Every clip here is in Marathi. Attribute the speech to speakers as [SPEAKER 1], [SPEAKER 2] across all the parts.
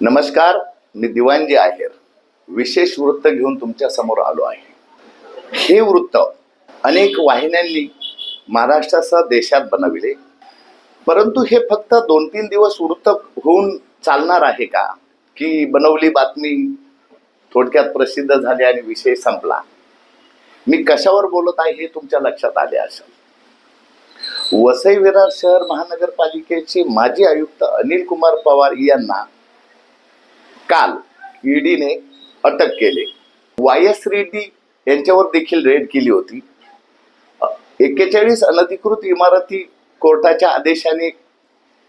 [SPEAKER 1] नमस्कार मी दिवानजी आहेर. विशेष वृत्त घेऊन तुमच्यासमोर आलो आहे. हे वृत्त अनेक वाहिन्यांनी महाराष्ट्रासह देशात बनविले. परंतु हे फक्त दोन तीन दिवस वृत्त होऊन चालणार आहे का? की बनवली बातमी थोडक्यात प्रसिद्ध झाली आणि विषय संपला? मी कशावर बोलत आहे हे तुमच्या लक्षात आले असेल? वसई विरार शहर महानगरपालिकेचे माजी आयुक्त अनिल कुमार पवार यांना काल ईडीने अटक केले. वाय एस रेड्डी यांच्यावर देखील रेड केली होती. एक्केचाळीस अनधिकृत इमारती कोर्टाच्या आदेशाने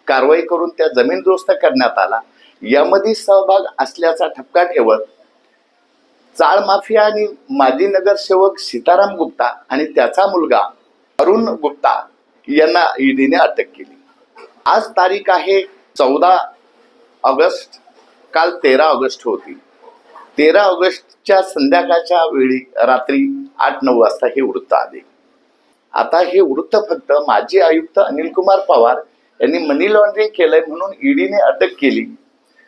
[SPEAKER 1] कारवाई करून त्या जमीनदोस्त करण्यात आला. यामध्ये सहभाग असल्याचा ठपका ठेवत चाळ माफिया आणि माजी नगरसेवक सीताराम गुप्ता आणि त्याचा मुलगा अरुण गुप्ता यांना ईडीने अटक केली. आज तारीख आहे चौदा ऑगस्ट काल तेरा ऑगस्ट होती. तेरा ऑगस्टच्या संध्याकाळच्या वेळी रात्री आठ नऊ वाजता हे वृत्त आले. आता हे वृत्त फक्त माजी आयुक्त अनिल कुमार पवार यांनी मनी लॉन्ड्रिंग केलंय म्हणून ईडीने अटक केली.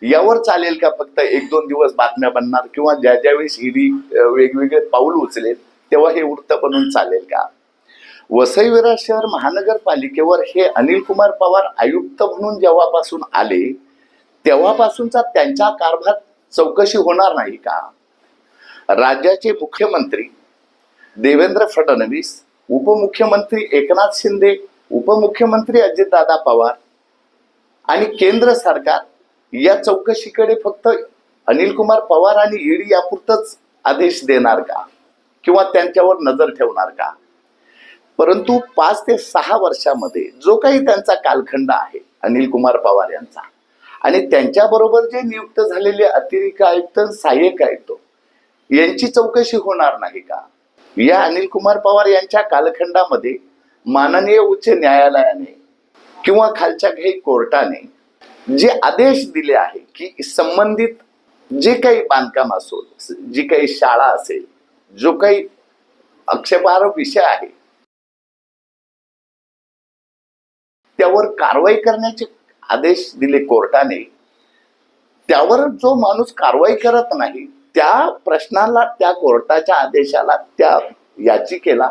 [SPEAKER 1] यावर चालेल का फक्त एक दोन दिवस बातम्या बनणार किंवा ज्या ज्या वेळेस ईडी वेगवेगळे पाऊल उचलेल तेव्हा हे वृत्त बनून चालेल का? वसई विरार शहर महानगरपालिकेवर हे अनिल कुमार पवार आयुक्त म्हणून जेव्हापासून आले तेव्हापासूनचा त्यांच्या कारभार चौकशी होणार नाही का? राज्याचे मुख्यमंत्री देवेंद्र फडणवीस उपमुख्यमंत्री एकनाथ शिंदे उपमुख्यमंत्री अजितदादा पवार आणि केंद्र सरकार या चौकशीकडे फक्त अनिल कुमार पवार आणि ईडी यापुरतच आदेश देणार का? किंवा त्यांच्यावर नजर ठेवणार का? परंतु पाच ते सहा वर्षामध्ये जो काही त्यांचा कालखंड आहे अनिल कुमार पवार यांचा आणि त्यांच्याबरोबर जे नियुक्त झालेले अतिरिक्त आयुक्त सहाय्यक आयुक्त यांची चौकशी होणार नाही का? या अनिल कुमार पवार यांच्या कालखंडामध्ये माननीय उच्च न्यायालयाने किंवा खालच्या काही कोर्टाने जे आदेश दिले आहे की संबंधित जे काही बांधकाम असो जी काही शाळा असेल जो काही आक्षेपार्ह विषय आहे त्यावर कारवाई करण्याचे आदेश दिले कोर्टाने त्यावर जो माणूस कारवाई करत नाही त्या प्रश्नाला त्या कोर्टाच्या आदेशाला त्या याचिकेला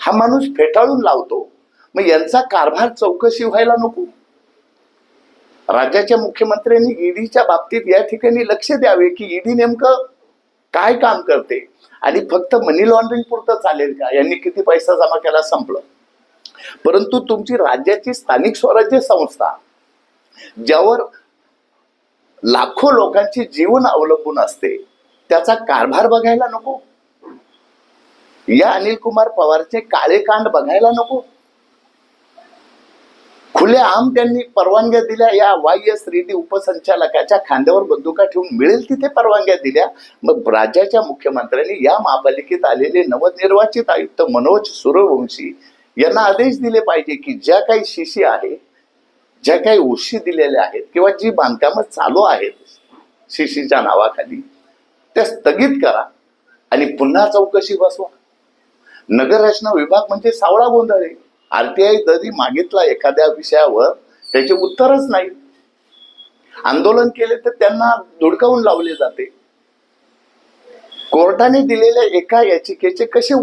[SPEAKER 1] हा माणूस फेटाळून लावतो. मग यांचा कारभार चौकशी व्हायला नको. राज्याच्या मुख्यमंत्र्यांनी ईडीच्या बाबतीत या ठिकाणी लक्ष द्यावे की ईडी नेमकं काय काम करते. आणि फक्त मनी लॉन्ड्रिंग पुरतं चालेल का? यांनी किती पैसा जमा केला? संपलं. परंतु तुमची राज्याची स्थानिक स्वराज्य संस्था ज्यावर लाखो लोकांची जीवन अवलंबून असते त्याचा कारभार बघायला नको. या अनिल कुमार पवारचे काळे कांड बघायला नको. खुले आम त्यांनी परवानग्या दिल्या या वाय एस रेड्डी उपसंचालकाच्या खांद्यावर बंदुका ठेवून मिळेल तिथे परवानग्या दिल्या. मग राज्याच्या मुख्यमंत्र्यांनी या महापालिकेत आलेले नवनिर्वाचित आयुक्त मनोज सूर्यवंशी यांना आदेश दिले पाहिजे की ज्या काही शिशी आहे ज्या काही उशी दिलेल्या आहेत किंवा जी बांधकामं चालू आहेत शिशीच्या नावाखाली त्या स्थगित करा आणि पुन्हा चौकशी बसवा. नगररचना विभाग म्हणजे सावळा गोंधळ आहे. आरटीआय जरी मागितला एखाद्या विषयावर त्याचे उत्तरच नाही. आंदोलन केले तर त्यांना धुडकावून लावले जाते. कोर्टाने दिलेल्या एका याचिकेचे कसे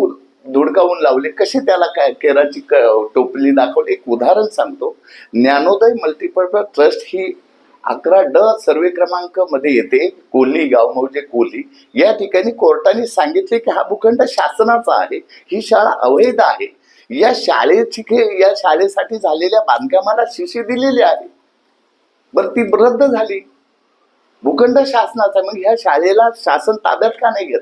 [SPEAKER 1] धुडकावून लावले. कसे त्याला काय केराची क- टोपली दाखवली? एक उदाहरण सांगतो. ज्ञानोदय मल्टीपर्पज ट्रस्ट ही अकरा ड सर्वे क्रमांकमध्ये येते. कोल्ही गाव म्हणजे कोल्ही. या ठिकाणी कोर्टाने सांगितले की हा भूखंड शासनाचा आहे. ही शाळा अवैध आहे. या शाळेची या शाळेसाठी झालेल्या बांधकामाला शिशी दिलेली आहे. बरं ती रद्द झाली. भूखंड शासनाचा मग ह्या शाळेला शासन ताब्यात का नाही घेत?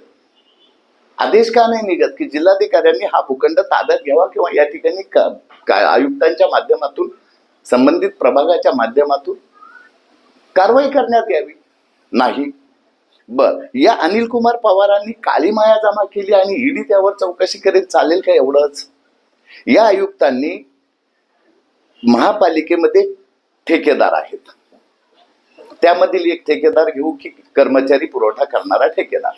[SPEAKER 1] आदेश का नाही निघत? की जिल्हाधिकाऱ्यांनी हा भूखंड ताब्यात घ्यावा किंवा या ठिकाणी का- आयुक्तांच्या माध्यमातून संबंधित प्रभागाच्या माध्यमातून कारवाई करण्यात यावी? नाही. बर. या अनिल कुमार पवारांनी काळी माया जमा केली आणि ईडी त्यावर चौकशी करीत चालेल का एवढंच? या आयुक्तांनी महापालिकेमध्ये ठेकेदार आहेत. त्यामधील एक ठेकेदार घेऊ की कर्मचारी पुरवठा करणारा ठेकेदार.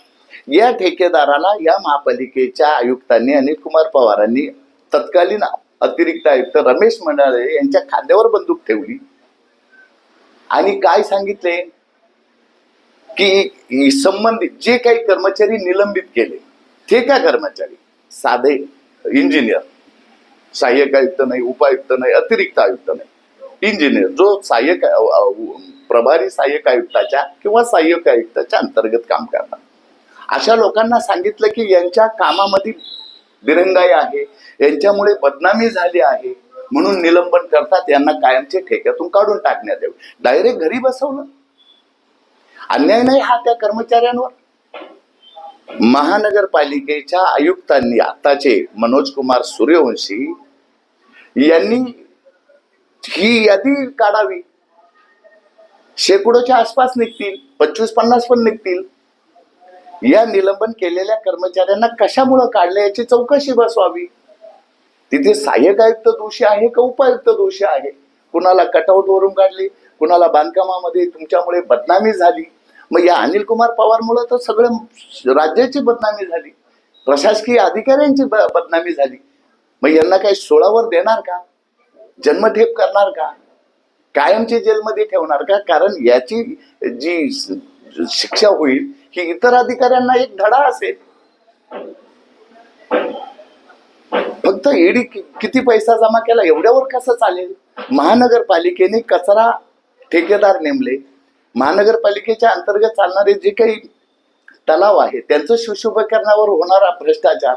[SPEAKER 1] या ठेकेदाराला या महापालिकेच्या आयुक्तांनी अनिल कुमार पवारांनी तत्कालीन अतिरिक्त आयुक्त रमेश मंडाळे यांच्या खांद्यावर बंदूक ठेवली. आणि काय सांगितले? की संबंधित जे काही कर्मचारी निलंबित केले ते कर्मचारी? साधे इंजिनियर. सहाय्यक आयुक्त नाही उपायुक्त नाही अतिरिक्त आयुक्त नाही. इंजिनियर जो सहाय्यक प्रभारी सहाय्यक आयुक्ताच्या किंवा सहाय्यक आयुक्ताच्या अंतर्गत काम करतात. अशा लोकांना सांगितलं की यांच्या कामामध्ये दिरंगाई आहे यांच्यामुळे बदनामी झाली आहे म्हणून निलंबन करतात यांना कायमचे ठेक्यातून काढून टाकण्यात यावे. डायरेक्ट घरी बसवलं. अन्याय नाही हा त्या कर्मचाऱ्यांवर. महानगरपालिकेच्या आयुक्तांनी आताचे मनोज कुमार सूर्यवंशी यांनी ही यादी काढावी. शेकडोच्या आसपास निघतील पंचवीस पन्नास पण निघतील. या निलंबन केलेल्या कर्मचाऱ्यांना कशामुळं काढले याची चौकशी बसवावी तिथे सहाय्यक आयुक्त दोषी आहे का उपायुक्त दोषी आहे? कुणाला कटआउट वरून काढली? कुणाला बांधकामामध्ये तुमच्यामुळे बदनामी झाली? मग या अनिल कुमार पवारमुळे तर सगळं राज्याची बदनामी झाली. प्रशासकीय अधिकाऱ्यांची बदनामी झाली. मग यांना काही सोळावर देणार का? जन्मठेप करणार का? कायमची जेलमध्ये ठेवणार का? कारण याची जी शिक्षा होईल की इतर अधिकाऱ्यांना एक धडा असेल. फक्त ईडी किती पैसा जमा केला एवढ्यावर कसं चालेल? महानगरपालिकेने कचरा ठेकेदार नेमले. महानगरपालिकेच्या अंतर्गत चालणारे जे काही तलाव आहे त्यांचं शुशुभकरणावर होणारा भ्रष्टाचार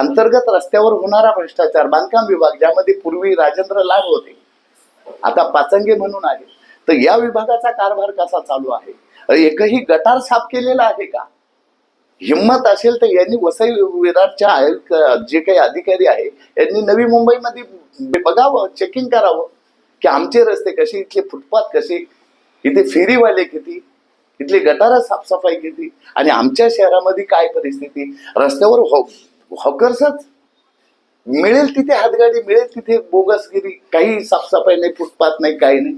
[SPEAKER 1] अंतर्गत रस्त्यावर होणारा भ्रष्टाचार बांधकाम विभाग ज्यामध्ये पूर्वी राजेंद्र लाड होते आता पाचंगे म्हणून आहे तर या विभागाचा कारभार कसा चालू आहे? एकही गटार साफ केलेला आहे का? हिंमत असेल तर यांनी वसई विराटच्या आयुक्त जे काही अधिकारी आहे यांनी नवी मुंबईमध्ये बघावं चेकिंग करावं की आमचे रस्ते कसे इथले फुटपाथ कसे इथे फेरीवाले किती इथली गटार साफसफाई किती आणि आमच्या शहरामध्ये काय परिस्थिती? रस्त्यावर हो-, हॉकर्सच. मिळेल तिथे हातगाडी मिळेल तिथे बोगसगिरी काही साफसफाई नाही फुटपाथ नाही काही नाही.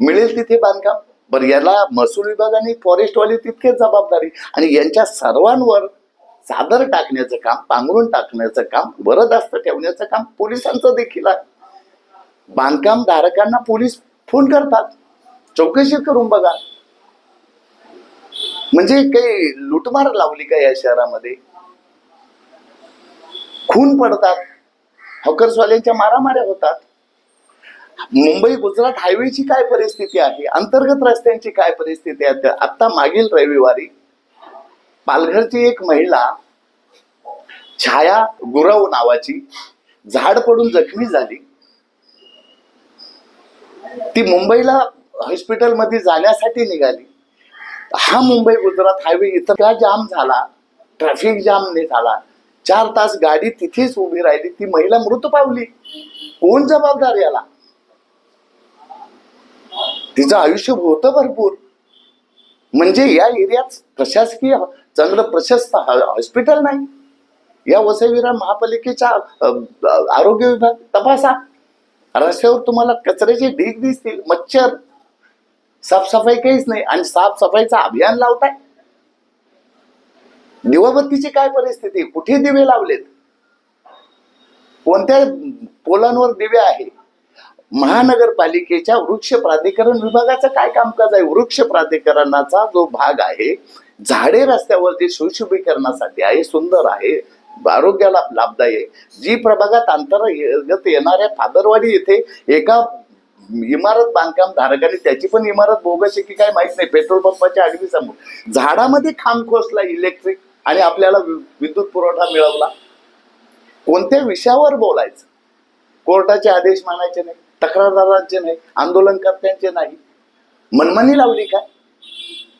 [SPEAKER 1] मिळेल तिथे बांधकाम? बरं याला महसूल विभाग आणि फॉरेस्टवाले तितकेच जबाबदारी. आणि यांच्या सर्वांवर चादर टाकण्याचं काम पांघरून टाकण्याचं काम बरदास्त ठेवण्याचं काम पोलिसांचं देखील आहे. बांधकाम धारकांना पोलीस फोन करतात. चौकशी करून बघा. म्हणजे काही लुटमार लावली का या शहरामध्ये? खून पडतात. हॉकर्सवाल्यांच्या मारामाऱ्या होतात. मुंबई गुजरात हायवेची काय परिस्थिती आहे? अंतर्गत रस्त्यांची काय परिस्थिती आहे? आता मागील रविवारी पालघरची एक महिला छाया गुरव नावाची झाड पडून जखमी झाली. ती मुंबईला हॉस्पिटलमध्ये जाण्यासाठी निघाली. हा मुंबई गुजरात हायवे इतका जाम झाला ट्रॅफिक जाम झाला. चार तास गाडी तिथेच उभी राहिली. ती महिला मृत पावली. कोण जबाबदार याला? तिचं आयुष्य होतं भरपूर. म्हणजे या एरियात प्रशासकीय चांगलं प्रशस्त हॉस्पिटल नाही. या वसईविरा महापालिकेच्या आरोग्य विभाग तपासा. रस्त्यावर तुम्हाला कचऱ्याचे ढीग दिसतील मच्छर. साफसफाई काहीच नाही आणि साफसफाईचं अभियान लावताय. दिवाबत्तीची काय परिस्थिती? कुठे दिवे लावलेत? कोणत्या पोलांवर दिवे आहे महानगरपालिकेच्या वृक्ष प्राधिकरण विभागाचं काय कामकाज आहे? वृक्ष प्राधिकरणाचा जो भाग आहे झाडे रस्त्यावर जे सुशोभीकरणासाठी आहे सुंदर आहे आरोग्याला लाभदायी आहे. जी प्रभागात अंतर्गत येणाऱ्या फादरवाडी येथे एका इमारत बांधकाम धारकाने त्याची पण इमारत बोगस की काय माहीत नाही पेट्रोल पंपाच्या अगदी समोर झाडामध्ये खांब खोसला इलेक्ट्रिक आणि आपल्याला वि- विद्युत पुरवठा मिळवला. कोणत्या विषयावर बोलायचं? कोर्टाचे आदेश मानायचे नाही. तक्रारदारांचे नाही आंदोलनकर्त्यांचे नाही. मनमानी लावली काय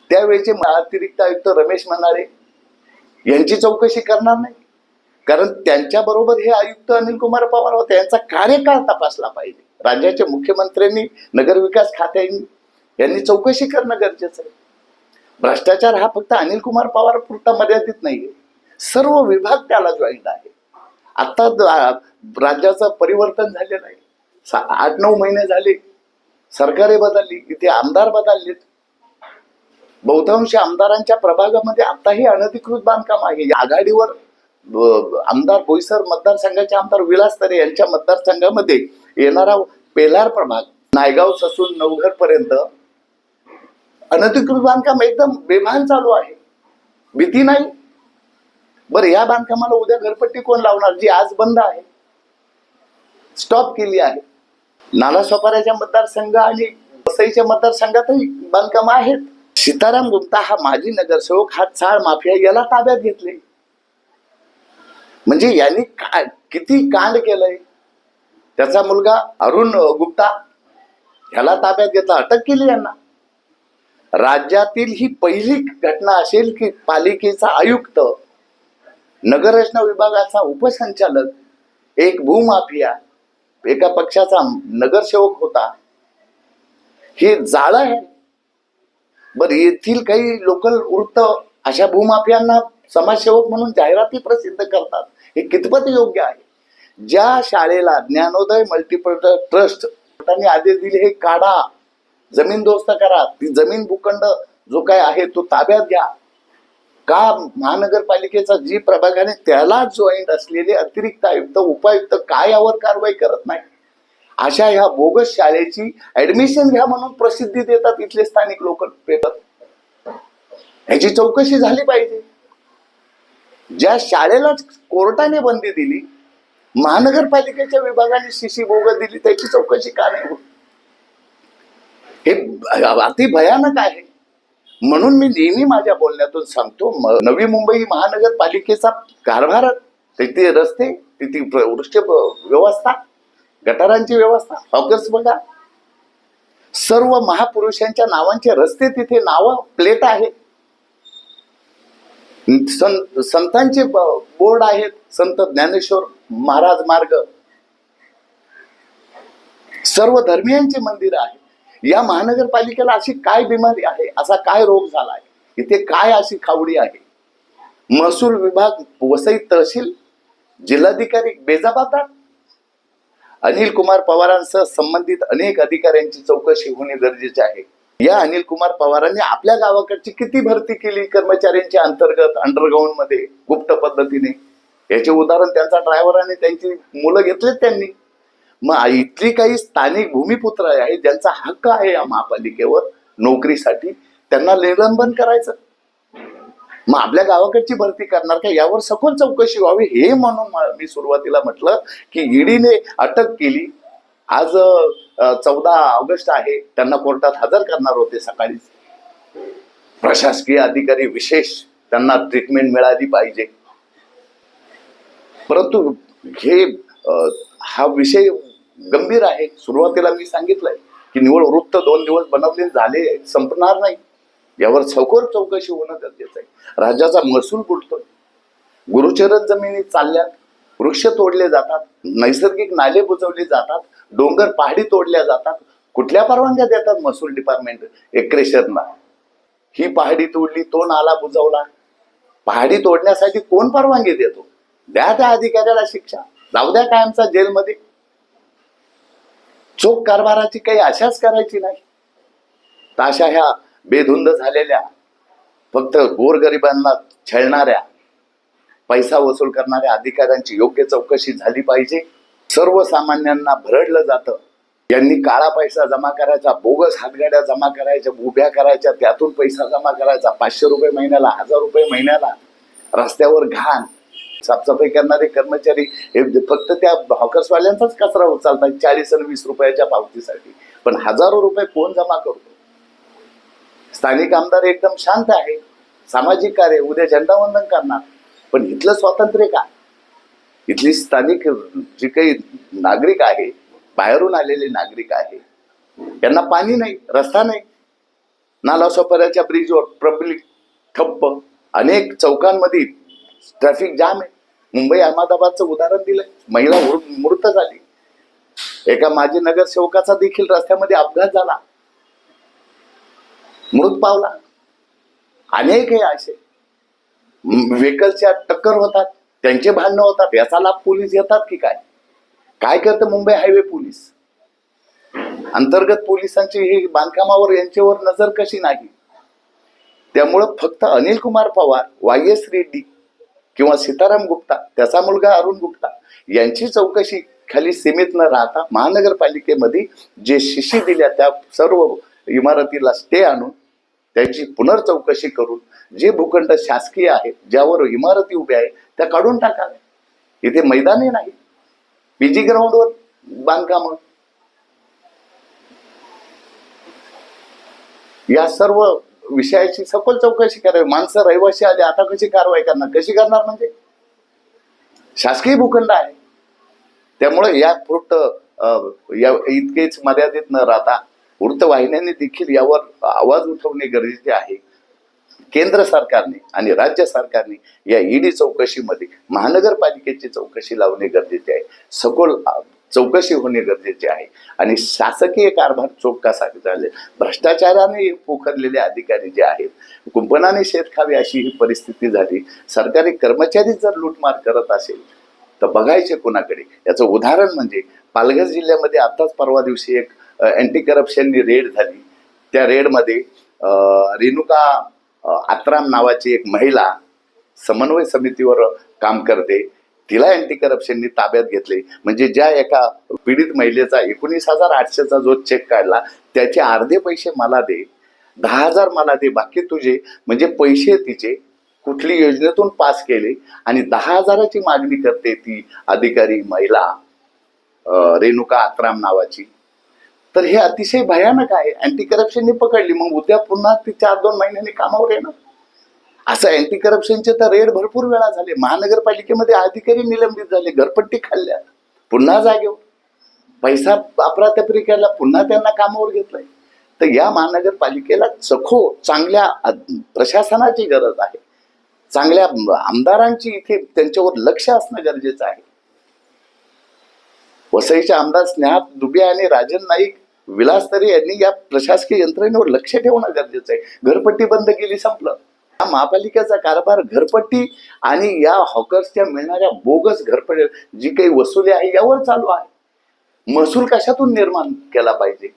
[SPEAKER 1] त्यावेळेचे अतिरिक्त आयुक्त रमेश मनाळे यांची चौकशी करणार नाही. कारण त्यांच्या बरोबर हे आयुक्त अनिल कुमार पवार होते यांचा कार्यकाळ तपासला पाहिजे. राज्याच्या मुख्यमंत्र्यांनी नगरविकास खात्यांनी यांनी चौकशी करणं गरजेचं आहे. भ्रष्टाचार हा फक्त अनिल कुमार पवार पुरता मर्यादित नाहीये. सर्व विभाग त्याला जॉईंट आहे. आता राज्याचं परिवर्तन झालेलं आहे. आठ नऊ महिने झाले. सरकारे बदलली इथे आमदार बदललेत. बहुतांश आमदारांच्या प्रभागामध्ये आताही अनधिकृत बांधकाम आहे. या आघाडीवर आमदार बोईसर मतदारसंघाचे आमदार विलास तरे यांच्या मतदारसंघामध्ये येणारा पेलार प्रभाग नायगाव ससून नवघर पर्यंत अनधिकृत बांधकाम एकदम बेभान चालू आहे. भीती नाही? बरं या बांधकामाला उद्या घरपट्टी कोण लावणार? जी आज बंद आहे. स्टॉप केली आहे. नालासोपाऱ्याच्या मतदारसंघ आणि वसईच्या मतदारसंघातही बांधकाम आहेत. सीताराम गुप्ता हा माजी नगरसेवक हा चाळ माफिया याला ताब्यात घेतले. म्हणजे यांनी का किती कांड केलंय? त्याचा मुलगा अरुण गुप्ता ह्याला ताब्यात घेतला अटक केली यांना. राज्यातील ही पहिली घटना असेल की पालिकेचा आयुक्त नगररचना विभागाचा उपसंचालक एक भूमाफिया एका पक्षाचा नगरसेवक होता. हे जाळं आहे. बर येथील काही लोकल वृत्त अशा भूमाफियांना समाजसेवक म्हणून जाहिराती प्रसिद्ध करतात. हे कितपत योग्य आहे? ज्या शाळेला ज्ञानोदय मल्टिपल ट्रस्ट त्यांनी आदेश दिले हे काढा. जमीन दोस्त करा. ती जमीन भूखंड जो काय आहे तो ताब्यात घ्या. का महानगरपालिकेचा जी प्रभाग आहे त्याला जॉईंट असलेले अतिरिक्त आयुक्त उपायुक्त काय यावर कारवाई करत नाही? अशा ह्या बोगस शाळेची ऍडमिशन घ्या म्हणून प्रसिद्धी देतात इथले स्थानिक लोक पेपर ह्याची चौकशी झाली पाहिजे. ज्या शाळेलाच कोर्टाने बंदी दिली महानगरपालिकेच्या विभागाने शिशी बोगस दिली त्याची चौकशी का नाही होत? हे अति भयानक आहे. म्हणून मी नेहमी माझ्या बोलण्यातून सांगतो नवी मुंबई महानगरपालिकेचा कारभार तिथे रस्ते तिथे प्र- वृक्ष व्यवस्था गटारांची व्यवस्था हॉकर्स बघा. सर्व महापुरुषांच्या नावांचे रस्ते तिथे नाव प्लेट आहे संत संतांचे बोर्ड आहेत संत ज्ञानेश्वर महाराज मार्ग. सर्व धर्मियांची मंदिर आहेत. या महानगरपालिकेला अशी काय बिमारी आहे? असा काय रोग झाला आहे इथे काय अशी खावडी आहे? महसूल विभाग वसई तहसील जिल्हाधिकारी बेजबाबदार? अनिल कुमार पवारांसह संबंधित अनेक अधिकाऱ्यांची चौकशी होणे गरजेचे आहे. या अनिल कुमार पवारांनी आपल्या गावाकडची किती भरती केली कर्मचाऱ्यांच्या अंतर्गत अंडरग्राऊंडमध्ये गुप्त पद्धतीने? याचे उदाहरण त्यांचा ड्रायव्हर आणि त्यांची मुलं घेतलेत त्यांनी. मग इथली काही स्थानिक भूमिपुत्र आहे ज्यांचा हक्क आहे या महापालिकेवर नोकरीसाठी त्यांना निलंबन करायचं. मग आपल्या गावाकडची भरती करणार का? यावर सखोल चौकशी व्हावी हे म्हणून मी सुरुवातीला म्हटलं की ईडीने अटक केली. आज चौदा ऑगस्ट आहे त्यांना कोर्टात हजर करणार होते सकाळीच प्रशासकीय अधिकारी विशेष त्यांना ट्रीटमेंट मिळाली पाहिजे. परंतु हे हा विषय गंभीर आहे. सुरुवातीला मी सांगितलंय की निवड वृत्त दोन दिवस बनवले झाले संपणार नाही. यावर सखोर चौकशी होणं गरजेचं आहे. राज्याचा महसूल बुडतोय. गुरुचरण जमिनी चालल्या वृक्ष तोडले जातात. नैसर्गिक नाले बुजवले जातात. डोंगर पहाडी तोडल्या जातात. कुठल्या परवानग्या देतात महसूल डिपार्टमेंट एक्रेशरना ही पहाडी तोडली तो नाला बुजवला. पहाडी तोडण्यासाठी कोण परवानगी देतो? द्या त्या अधिकाऱ्याला शिक्षा. जाऊ द्या कायमचा जेलमध्ये. चोख कारभाराची काही आशाच करायची नाही. ताशा ह्या बेधुंद झालेल्या फक्त गोरगरिबांना छळणाऱ्या पैसा वसूल करणाऱ्या अधिकाऱ्यांची योग्य चौकशी झाली पाहिजे. सर्वसामान्यांना भरडलं जातं. यांनी काळा पैसा जमा करायचा बोगस हातगाड्या जमा करायच्या उभ्या करायच्या त्यातून पैसा जमा करायचा. पाचशे रुपये महिन्याला हजार रुपये महिन्याला रस्त्यावर घाण साफसफाई करणारे कर्मचारी हे फक्त त्या हॉकर्सवाल्यांचाच कचरा उचलतात चाळीस आणि वीस रुपयाच्या पावतीसाठी. पण हजारो रुपये कोण जमा करतो? स्थानिक आमदार एकदम शांत आहे सामाजिक कार्य उद्या झेंडावंदन करणार. पण इथलं स्वातंत्र्य का इथली स्थानिक जी काही नागरिक आहे बाहेरून आलेले नागरिक आहे त्यांना पाणी नाही रस्ता नाही. नालासोपाऱ्याच्या ब्रिजवर पब्लिक ठप्प अनेक चौकांमध्ये ट्रॅफिक जाम आहे. मुंबई अहमदाबादचं उदाहरण दिलंय महिला मृ- मृत झाली. एका माजी नगरसेवकाचा देखील रस्त्यामध्ये अपघात झाला. मृत पावला. अनेक हे असे व्हेकलच्या टक्कर होतात. त्यांचे भांडणं होतात. याचा लाभ पोलीस घेतात की काय? काय करतं मुंबई हायवे पोलीस? अंतर्गत पोलिसांची ही बांधकामावर यांच्यावर नजर कशी नाही? त्यामुळं फक्त अनिल कुमार पवार वाय एस रेड्डी किंवा सीताराम गुप्ता त्याचा मुलगा अरुण गुप्ता यांची चौकशी खाली सीमित न राहता महानगरपालिकेमध्ये जे शिशी दिल्या त्या सर्व इमारतीला स्टे आणून त्यांची पुनर्चौकशी करून जे भूखंड शासकीय आहेत ज्यावर इमारती उभ्या आहे त्या काढून टाकाव्या. इथे मैदाने नाही. पीजी ग्राउंडवर बांधकाम. या सर्व विषयाची सखोल चौकशी करावी. माणसं रहिवाशी आली आता कशी कारवाई करणार? कशी करणार म्हणजे? शासकीय भूखंड आहे. त्यामुळे या फक्त या इतकेच मर्यादित न राहता वृत्तवाहिन्यांनी देखील यावर आवाज उठवणे गरजेचे आहे. केंद्र सरकारने आणि राज्य सरकारने या ईडी चौकशीमध्ये महानगरपालिकेची चौकशी लावणे गरजेचे आहे. सखोल चौकशी होणे गरजेचे आहे. आणि शासकीय कारभार चोख कसा झाले भ्रष्टाचाराने पोखरलेले अधिकारी जे आहेत कुंपणाने शेत खावे अशी ही परिस्थिती झाली. सरकारी कर्मचारी जर लूटमार करत असेल तर बघायचे कोणाकडे? याचं उदाहरण म्हणजे पालघर जिल्ह्यामध्ये आत्ताच परवा दिवशी एक अँटी करप्शननी रेड झाली. त्या रेडमध्ये रेणुका आत्राम नावाची एक महिला समन्वय समितीवर काम करते. तिला अँटी करप्शननी ताब्यात घेतले. म्हणजे ज्या एका पीडित महिलेचा एकोणीस हजार आठशेचा जो चेक काढला त्याचे अर्धे पैसे मला दे दहा हजार मला दे बाकी तुझे. म्हणजे पैसे तिचे कुठली योजनेतून पास केले आणि दहा हजाराची मागणी करते ती अधिकारी महिला रेणुका आत्राम नावाची. तर हे अतिशय भयानक आहे. अँटी करप्शनने पकडली. मग उद्या पुन्हा ती चार दोन महिन्यांनी कामावर येणार. असं अँटी करप्शनचे तर रेड भरपूर वेळा झाले. महानगरपालिकेमध्ये अधिकारी निलंबित झाले घरपट्टी खाल्ल्या. पुन्हा जागेवर पैसा अपरातपरी केला पुन्हा त्यांना कामावर घेतलंय. तर या महानगरपालिकेला चखो चांगल्या प्रशासनाची गरज आहे. चांगल्या आमदारांची इथे त्यांच्यावर लक्ष असणं गरजेचं आहे. वसईचे आमदार स्नेहात दुबे आणि राजन नाईक विलास तरी यांनी या प्रशासकीय यंत्रणेवर लक्ष ठेवणं गरजेचं आहे. घरपट्टी बंद केली संपलं. या महापालिकेचा कारभार घरपट्टी आणि या हॉकर्सच्या मिळणाऱ्या बोगस घरपट्टी जी काही वसुली आहे यावर चालू आहे. महसूल कशातून निर्माण केला पाहिजे?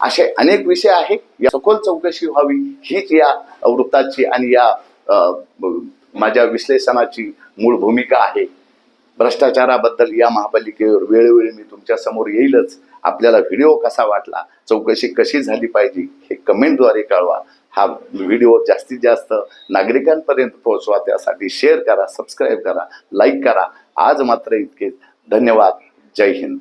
[SPEAKER 1] असे अनेक विषय आहेत. या सखोल चौकशी व्हावी हीच या वृत्ताची आणि या माझ्या विश्लेषणाची मूळ भूमिका आहे. भ्रष्टाचाराबद्दल या महापालिकेवर वेळोवेळी मी तुमच्यासमोर येईलच. आपल्याला व्हिडिओ कसा वाटला चौकशी कशी झाली पाहिजे हे कमेंटद्वारे कळवा. हा व्हिडिओ जास्तीत जास्त नागरिकांपर्यंत पोहोचवा. त्यासाठी शेअर करा सबस्क्राईब करा लाईक करा. आज मात्र इतकेच. धन्यवाद. जय हिंद.